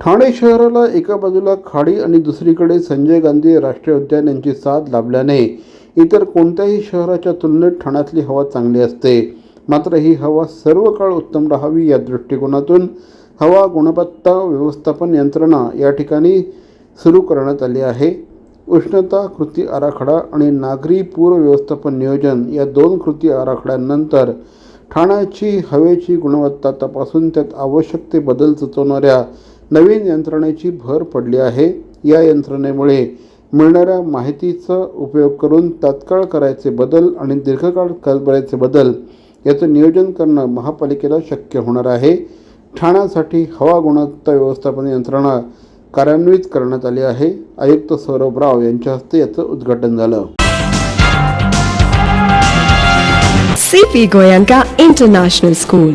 ठाणे शहराला एका बाजूला खाडी आणि दुसरीकडे संजय गांधी राष्ट्रीय उद्यान यांची साथ लाभल्याने इतर कोणत्याही शहराच्या तुलनेत ठाण्यातली हवा चांगली असते. मात्र ही हवा सर्व काळ उत्तम राहावी या दृष्टिकोनातून हवा गुणवत्ता व्यवस्थापन यंत्रणा या ठिकाणी सुरू करण्यात आली आहे. उष्णता कृती आराखडा आणि नागरी पूर व्यवस्थापन नियोजन या दोन कृती आराखड्यांनंतर ठाण्याची हवेची गुणवत्ता तपासून त्यात आवश्यक ते बदल सुचवणाऱ्या नवीन यंत्रणेची भर पडली आहे. या यंत्रणेमुळे मिळणाऱ्या माहितीचा उपयोग करून तात्काळ करायचे बदल आणि दीर्घकाळ करायचे बदल याचं नियोजन करणं महापालिकेला शक्य होणार आहे. ठाण्यासाठी हवा गुणवत्ता व्यवस्थापन यंत्रणा कार्यान्वित करण्यात आली आहे. आयुक्त सौरभ राव यांच्या हस्ते याचं उद्घाटन झालं. CP Goenka International School